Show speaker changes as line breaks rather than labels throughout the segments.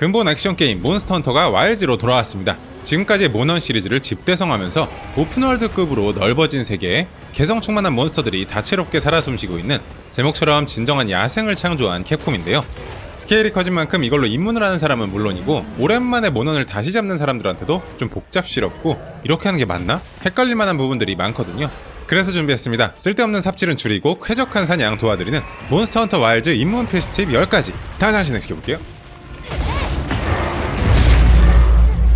근본 액션 게임 몬스터 헌터가 와일즈로 돌아왔습니다. 지금까지의 모넌 시리즈를 집대성하면서 오픈월드급으로 넓어진 세계에 개성 충만한 몬스터들이 다채롭게 살아 숨쉬고 있는 제목처럼 진정한 야생을 창조한 캡콤인데요. 스케일이 커진 만큼 이걸로 입문을 하는 사람은 물론이고 오랜만에 모넌을 다시 잡는 사람들한테도 좀 복잡스럽고 이렇게 하는 게 맞나? 헷갈릴 만한 부분들이 많거든요. 그래서 준비했습니다. 쓸데없는 삽질은 줄이고 쾌적한 사냥 도와드리는 몬스터 헌터 와일즈 입문 필수 팁 10가지 다잘 진행시켜볼게요.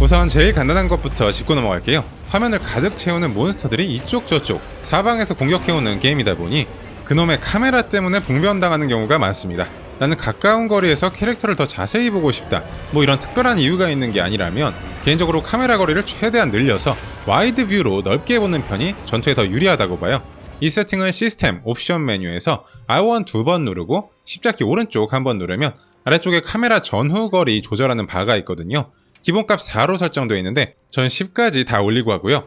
우선 제일 간단한 것부터 짚고 넘어갈게요. 화면을 가득 채우는 몬스터들이 이쪽 저쪽 사방에서 공격해오는 게임이다 보니 그놈의 카메라 때문에 봉변당하는 경우가 많습니다. 나는 가까운 거리에서 캐릭터를 더 자세히 보고 싶다. 뭐 이런 특별한 이유가 있는 게 아니라면 개인적으로 카메라 거리를 최대한 늘려서 와이드 뷰로 넓게 보는 편이 전투에 더 유리하다고 봐요. 이 세팅은 시스템 옵션 메뉴에서 R1 두 번 누르고 십자키 오른쪽 한 번 누르면 아래쪽에 카메라 전후 거리 조절하는 바가 있거든요. 기본값 4로 설정되어 있는데 전 10까지 다 올리고 하고요.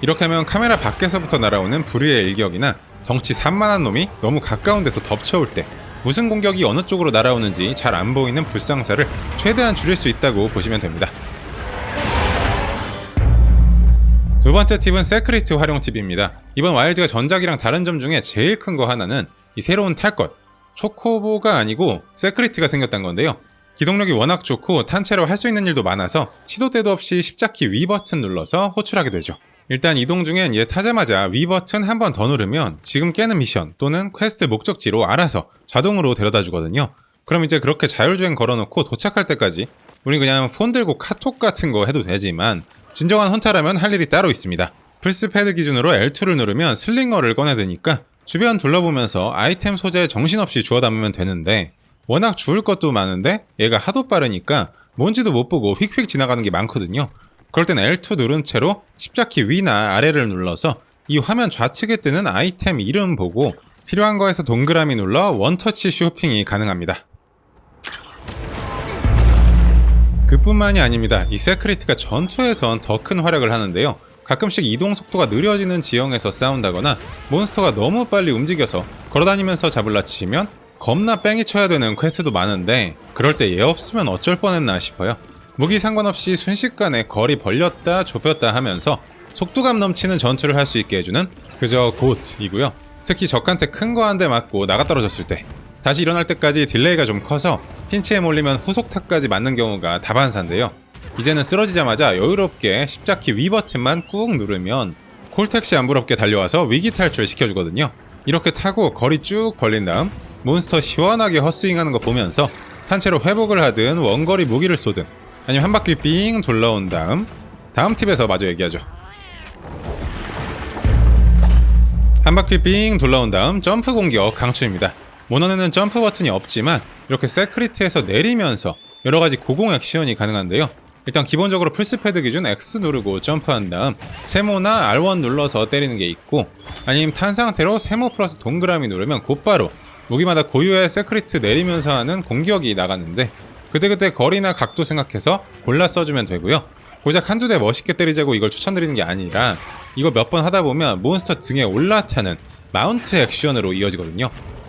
이렇게 하면 카메라 밖에서부터 날아오는 불의의 일격이나 덩치 산만한 놈이 너무 가까운 데서 덮쳐올 때 무슨 공격이 어느 쪽으로 날아오는지 잘 안 보이는 불상사를 최대한 줄일 수 있다고 보시면 됩니다. 두 번째 팁은 세크리트 활용 팁입니다. 이번 와일드가 전작이랑 다른 점 중에 제일 큰 거 하나는 이 새로운 탈 것. 초코보가 아니고 세크리트가 생겼다는 건데요. 기동력이 워낙 좋고 탄체로 할 수 있는 일도 많아서 시도 때도 없이 십자키 위 버튼 눌러서 호출하게 되죠. 일단 이동 중엔 얘 타자마자 위 버튼 한 번 더 누르면 지금 깨는 미션 또는 퀘스트 목적지로 알아서 자동으로 데려다 주거든요. 그럼 이제 그렇게 자율주행 걸어놓고 도착할 때까지 우리 그냥 폰 들고 카톡 같은 거 해도 되지만 진정한 헌터라면 할 일이 따로 있습니다. 플스패드 기준으로 L2를 누르면 슬링어를 꺼내드니까 주변 둘러보면서 아이템 소재 정신없이 주워 담으면 되는데 워낙 주울 것도 많은데 얘가 하도 빠르니까 뭔지도 못 보고 휙휙 지나가는 게 많거든요. 그럴 땐 L2 누른 채로 십자키 위나 아래를 눌러서 이 화면 좌측에 뜨는 아이템 이름 보고 필요한 거에서 동그라미 눌러 원터치 쇼핑이 가능합니다. 그뿐만이 아닙니다. 이 세크리트가 전투에선 더 큰 활약을 하는데요. 가끔씩 이동 속도가 느려지는 지형에서 싸운다거나 몬스터가 너무 빨리 움직여서 걸어다니면서 잡을라 치면 겁나 뺑이 쳐야 되는 퀘스트도 많은데 그럴 때 얘 없으면 어쩔 뻔했나 싶어요. 무기 상관없이 순식간에 거리 벌렸다 좁혔다 하면서 속도감 넘치는 전투를 할 수 있게 해주는 그저 곧이고요. 특히 적한테 큰 거 한 대 맞고 나가 떨어졌을 때 다시 일어날 때까지 딜레이가 좀 커서 핀치에 몰리면 후속타까지 맞는 경우가 다반사인데요. 이제는 쓰러지자마자 여유롭게 십자키 위 버튼만 꾹 누르면 콜택시 안 부럽게 달려와서 위기 탈출 시켜주거든요. 이렇게 타고 거리 쭉 벌린 다음 몬스터 시원하게 헛스윙하는 거 보면서 탄체로 회복을 하든 원거리 무기를 쏘든 아니면 한 바퀴 삥 둘러온 다음 다음 팁에서 마저 얘기하죠. 한 바퀴 삥 둘러온 다음 점프 공격 강추입니다. 모넌에는 점프 버튼이 없지만 이렇게 세크리트에서 내리면서 여러 가지 고공 액션이 가능한데요. 일단 기본적으로 플스패드 기준 X 누르고 점프한 다음 세모나 R1 눌러서 때리는 게 있고 아니면 탄 상태로 세모 플러스 동그라미 누르면 곧바로 무기마다 고유의 세크리트 내리면서 하는 공격이 나갔는데 그때그때 거리나 각도 생각해서 골라 써주면 되고요. 고작 한두 대 멋있게 때리자고 이걸 추천드리는 게 아니라 이거 몇 번 하다 보면 몬스터 등에 올라타는 마운트 액션으로 이어지거든요.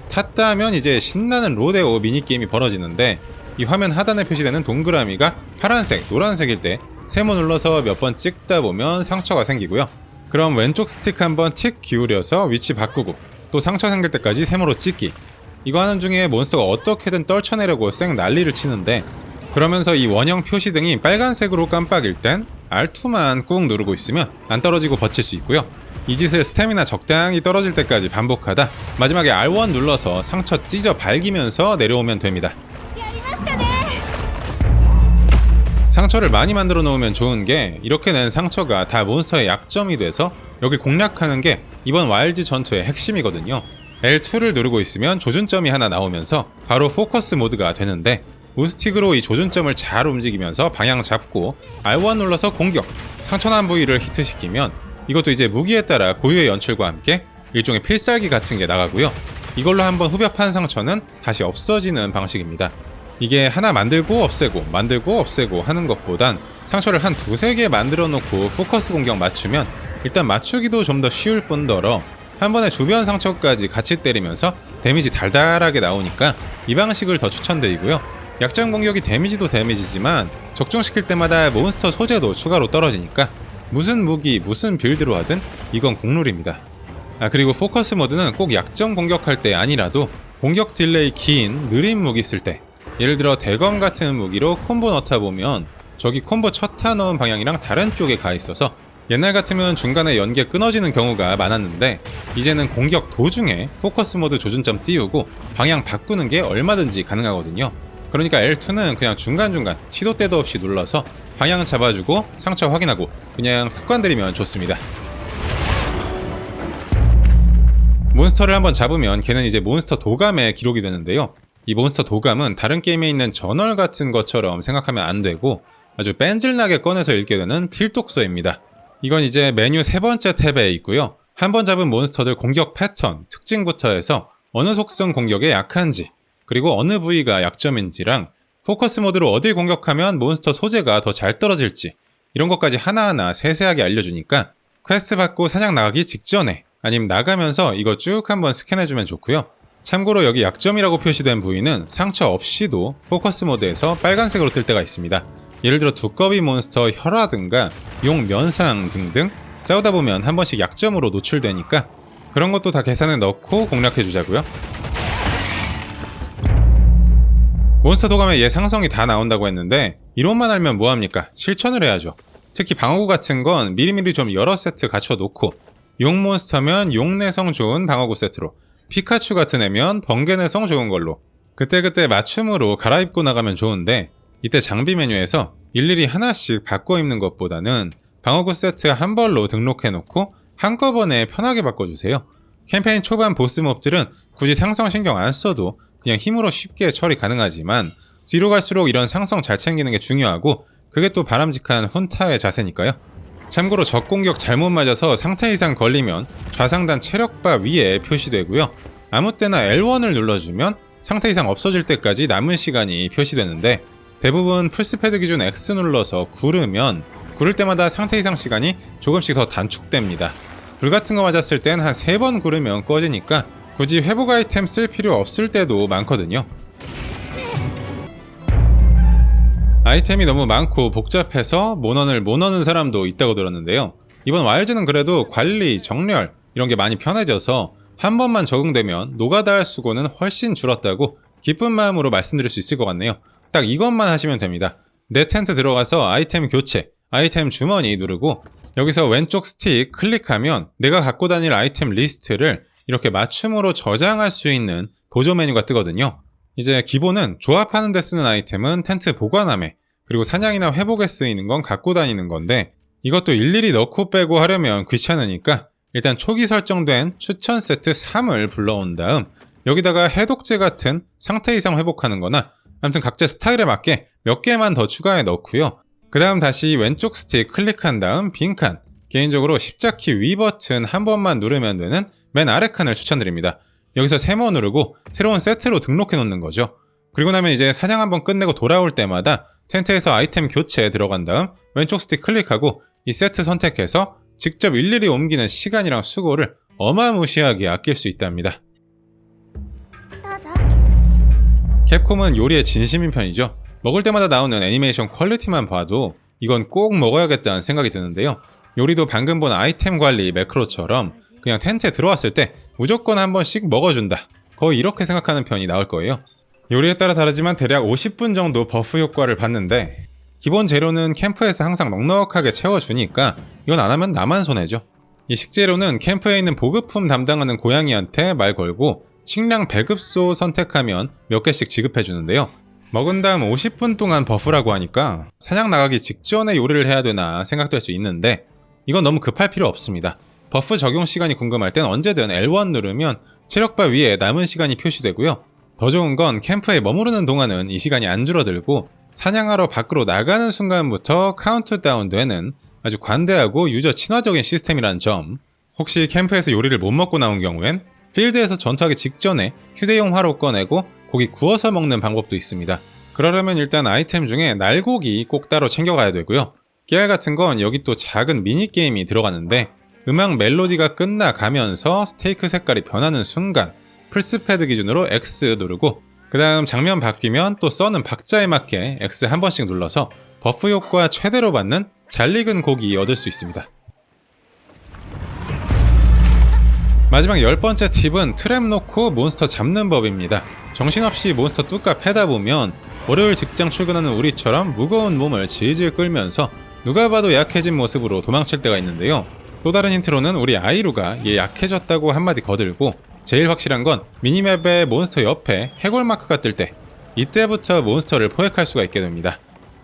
탔다 하면 이제 신나는 로데오 미니게임이 벌어지는데 이 화면 하단에 표시되는 동그라미가 파란색, 노란색일 때 세모 눌러서 몇 번 찍다 보면 상처가 생기고요. 그럼 왼쪽 스틱 한번 틱 기울여서 위치 바꾸고 또 상처 생길 때까지 세모로 찍기. 이거 하는 중에 몬스터가 어떻게든 떨쳐내려고 쌩 난리를 치는데 그러면서 이 원형 표시등이 빨간색으로 깜빡일 땐 R2만 꾹 누르고 있으면 안 떨어지고 버틸 수 있고요. 이 짓을 스태미나 적당히 떨어질 때까지 반복하다 마지막에 R1 눌러서 상처 찢어 발기면서 내려오면 됩니다. 상처를 많이 만들어 놓으면 좋은 게 이렇게 낸 상처가 다 몬스터의 약점이 돼서 여기 공략하는 게 이번 와일드 전투의 핵심이거든요. L2를 누르고 있으면 조준점이 하나 나오면서 바로 포커스 모드가 되는데 우스틱으로 이 조준점을 잘 움직이면서 방향 잡고 R1 눌러서 공격, 상처난 부위를 히트시키면 이것도 이제 무기에 따라 고유의 연출과 함께 일종의 필살기 같은 게 나가고요. 이걸로 한번 후벼 판 상처는 다시 없어지는 방식입니다. 이게 하나 만들고 없애고 만들고 없애고 하는 것보단 상처를 한 두세 개 만들어 놓고 포커스 공격 맞추면 일단 맞추기도 좀 더 쉬울 뿐더러 한 번에 주변 상처까지 같이 때리면서 데미지 달달하게 나오니까 이 방식을 더 추천드리고요. 약점 공격이 데미지도 데미지지만 적중시킬 때마다 몬스터 소재도 추가로 떨어지니까 무슨 무기, 무슨 빌드로 하든 이건 국룰입니다. 아 그리고 포커스 모드는 꼭 약점 공격할 때 아니라도 공격 딜레이 긴 느린 무기 쓸 때 예를 들어 대검 같은 무기로 콤보 넣다 보면 저기 콤보 첫 타 넣은 방향이랑 다른 쪽에 가 있어서 옛날 같으면 중간에 연계 끊어지는 경우가 많았는데 이제는 공격 도중에 포커스 모드 조준점 띄우고 방향 바꾸는 게 얼마든지 가능하거든요. 그러니까 L2는 그냥 중간중간 시도 때도 없이 눌러서 방향 잡아주고 상처 확인하고 그냥 습관 들이면 좋습니다. 몬스터를 한번 잡으면 걔는 이제 몬스터 도감에 기록이 되는데요. 이 몬스터 도감은 다른 게임에 있는 저널 같은 것처럼 생각하면 안 되고 아주 뺀질나게 꺼내서 읽게 되는 필독서입니다. 이건 이제 메뉴 세 번째 탭에 있고요. 한 번 잡은 몬스터들 공격 패턴, 특징부터 해서 어느 속성 공격에 약한지, 그리고 어느 부위가 약점인지랑 포커스 모드로 어딜 공격하면 몬스터 소재가 더 잘 떨어질지 이런 것까지 하나하나 세세하게 알려주니까 퀘스트 받고 사냥 나가기 직전에 아니면 나가면서 이거 쭉 한번 스캔해주면 좋고요. 참고로 여기 약점이라고 표시된 부위는 상처 없이도 포커스 모드에서 빨간색으로 뜰 때가 있습니다. 예를 들어 두꺼비 몬스터 혈화든가 용 면상 등등 싸우다 보면 한 번씩 약점으로 노출되니까 그런 것도 다 계산에 넣고 공략해 주자고요. 몬스터 도감에 얘 상성이 다 나온다고 했는데 이론만 알면 뭐합니까? 실천을 해야죠. 특히 방어구 같은 건 미리미리 좀 여러 세트 갖춰 놓고 용 몬스터면 용 내성 좋은 방어구 세트로 피카츄 같은 애면 번개 내성 좋은 걸로 그때그때 맞춤으로 갈아입고 나가면 좋은데 이때 장비 메뉴에서 일일이 하나씩 바꿔 입는 것보다는 방어구 세트 한 벌로 등록해 놓고 한꺼번에 편하게 바꿔주세요. 캠페인 초반 보스 몹들은 굳이 상성 신경 안 써도 그냥 힘으로 쉽게 처리 가능하지만 뒤로 갈수록 이런 상성 잘 챙기는 게 중요하고 그게 또 바람직한 훈타의 자세니까요. 참고로 적 공격 잘못 맞아서 상태 이상 걸리면 좌상단 체력바 위에 표시되고요. 아무 때나 L1을 눌러주면 상태 이상 없어질 때까지 남은 시간이 표시되는데 대부분 풀스패드 기준 X 눌러서 구르면 구를 때마다 상태 이상 시간이 조금씩 더 단축됩니다. 불 같은 거 맞았을 땐 한 3번 구르면 꺼지니까 굳이 회복 아이템 쓸 필요 없을 때도 많거든요. 아이템이 너무 많고 복잡해서 모넌을 못 얻는 사람도 있다고 들었는데요. 이번 와일즈는 그래도 관리, 정렬 이런 게 많이 편해져서 한 번만 적응되면 노가다 할 수고는 훨씬 줄었다고 기쁜 마음으로 말씀드릴 수 있을 것 같네요. 딱 이것만 하시면 됩니다. 내 텐트 들어가서 아이템 교체, 아이템 주머니 누르고 여기서 왼쪽 스틱 클릭하면 내가 갖고 다닐 아이템 리스트를 이렇게 맞춤으로 저장할 수 있는 보조 메뉴가 뜨거든요. 이제 기본은 조합하는 데 쓰는 아이템은 텐트 보관함에 그리고 사냥이나 회복에 쓰이는 건 갖고 다니는 건데 이것도 일일이 넣고 빼고 하려면 귀찮으니까 일단 초기 설정된 추천 세트 3을 불러온 다음 여기다가 해독제 같은 상태 이상 회복하는 거나 아무튼 각자 스타일에 맞게 몇 개만 더 추가해 넣고요. 그 다음 다시 왼쪽 스틱 클릭한 다음 빈칸 개인적으로 십자키 위 버튼 한 번만 누르면 되는 맨 아래 칸을 추천드립니다. 여기서 세모 누르고 새로운 세트로 등록해 놓는 거죠. 그리고 나면 이제 사냥 한번 끝내고 돌아올 때마다 텐트에서 아이템 교체에 들어간 다음 왼쪽 스틱 클릭하고 이 세트 선택해서 직접 일일이 옮기는 시간이랑 수고를 어마무시하게 아낄 수 있답니다. 캡콤은 요리에 진심인 편이죠. 먹을 때마다 나오는 애니메이션 퀄리티만 봐도 이건 꼭 먹어야겠다는 생각이 드는데요. 요리도 방금 본 아이템 관리 매크로처럼 그냥 텐트에 들어왔을 때 무조건 한 번씩 먹어준다. 거의 이렇게 생각하는 편이 나올 거예요. 요리에 따라 다르지만 대략 50분 정도 버프 효과를 받는데 기본 재료는 캠프에서 항상 넉넉하게 채워주니까 이건 안 하면 나만 손해죠. 이 식재료는 캠프에 있는 보급품 담당하는 고양이한테 말 걸고 식량 배급소 선택하면 몇 개씩 지급해 주는데요. 먹은 다음 50분 동안 버프라고 하니까 사냥 나가기 직전에 요리를 해야 되나 생각될 수 있는데 이건 너무 급할 필요 없습니다. 버프 적용 시간이 궁금할 땐 언제든 L1 누르면 체력바 위에 남은 시간이 표시되고요. 더 좋은 건 캠프에 머무르는 동안은 이 시간이 안 줄어들고 사냥하러 밖으로 나가는 순간부터 카운트다운 되는 아주 관대하고 유저 친화적인 시스템이란 점. 혹시 캠프에서 요리를 못 먹고 나온 경우엔 필드에서 전투하기 직전에 휴대용 화로 꺼내고 고기 구워서 먹는 방법도 있습니다. 그러려면 일단 아이템 중에 날고기 꼭 따로 챙겨가야 되고요. 깨알 같은 건 여기 또 작은 미니게임이 들어가는데 음악 멜로디가 끝나가면서 스테이크 색깔이 변하는 순간 플스패드 기준으로 X 누르고 그 다음 장면 바뀌면 또 써는 박자에 맞게 X 한 번씩 눌러서 버프 효과 최대로 받는 잘 익은 고기 얻을 수 있습니다. 마지막 열 번째 팁은 트랩 놓고 몬스터 잡는 법입니다. 정신없이 몬스터 뚜까 패다 보면 월요일 직장 출근하는 우리처럼 무거운 몸을 질질 끌면서 누가 봐도 약해진 모습으로 도망칠 때가 있는데요. 또 다른 힌트로는 우리 아이루가 얘 약해졌다고 한마디 거들고 제일 확실한 건 미니맵에 몬스터 옆에 해골 마크가 뜰 때 이때부터 몬스터를 포획할 수가 있게 됩니다.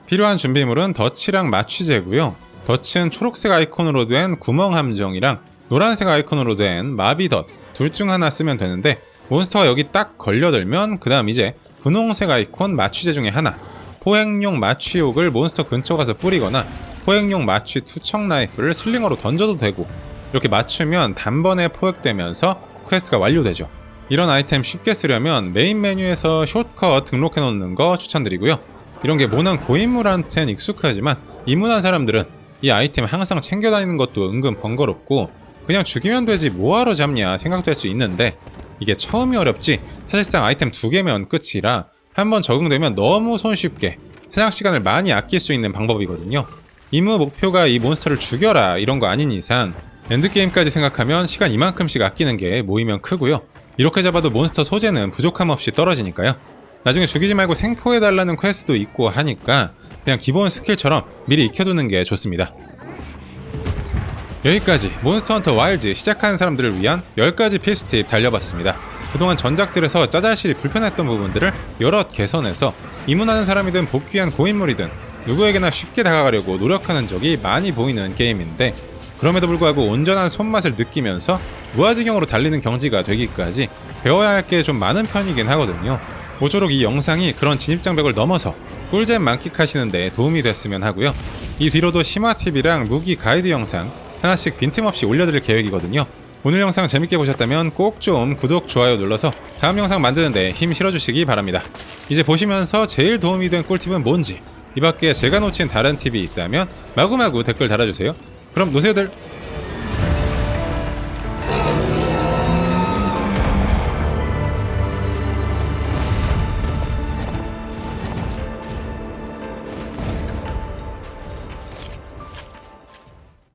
필요한 준비물은 덫이랑 마취제고요. 덫은 초록색 아이콘으로 된 구멍 함정이랑 노란색 아이콘으로 된 마비덫 둘중 하나 쓰면 되는데 몬스터가 여기 딱 걸려들면 그 다음 이제 분홍색 아이콘 마취제 중에 하나 포획용 마취욕을 몬스터 근처 가서 뿌리거나 포획용 마취 투척 나이프를 슬링어로 던져도 되고 이렇게 맞추면 단번에 포획되면서 퀘스트가 완료되죠. 이런 아이템 쉽게 쓰려면 메인 메뉴에서 숏컷 등록해 놓는 거 추천드리고요. 이런 게 모난 고인물한텐 익숙하지만 입문한 사람들은 이 아이템 항상 챙겨 다니는 것도 은근 번거롭고 그냥 죽이면 되지 뭐하러 잡냐 생각될 수 있는데 이게 처음이 어렵지 사실상 아이템 두 개면 끝이라 한번 적응되면 너무 손쉽게 사냥 시간을 많이 아낄 수 있는 방법이거든요. 임무 목표가 이 몬스터를 죽여라 이런 거 아닌 이상 엔드게임까지 생각하면 시간 이만큼씩 아끼는 게 모이면 크고요. 이렇게 잡아도 몬스터 소재는 부족함 없이 떨어지니까요. 나중에 죽이지 말고 생포해달라는 퀘스트도 있고 하니까 그냥 기본 스킬처럼 미리 익혀두는 게 좋습니다. 여기까지 몬스터 헌터 와일드 시작하는 사람들을 위한 10가지 필수 팁 달려봤습니다. 그동안 전작들에서 짜잘실이 불편했던 부분들을 여럿 개선해서 입문하는 사람이든 복귀한 고인물이든 누구에게나 쉽게 다가가려고 노력하는 적이 많이 보이는 게임인데 그럼에도 불구하고 온전한 손맛을 느끼면서 무아지경으로 달리는 경지가 되기까지 배워야 할 게 좀 많은 편이긴 하거든요. 모쪼록 이 영상이 그런 진입장벽을 넘어서 꿀잼 만끽하시는데 도움이 됐으면 하고요. 이 뒤로도 심화팁이랑 무기 가이드 영상 하나씩 빈틈없이 올려드릴 계획이거든요. 오늘 영상 재밌게 보셨다면 꼭 좀 구독, 좋아요 눌러서 다음 영상 만드는데 힘 실어주시기 바랍니다. 이제 보시면서 제일 도움이 된 꿀팁은 뭔지 이 밖에 제가 놓친 다른 팁이 있다면 마구마구 댓글 달아주세요. 그럼 노세요들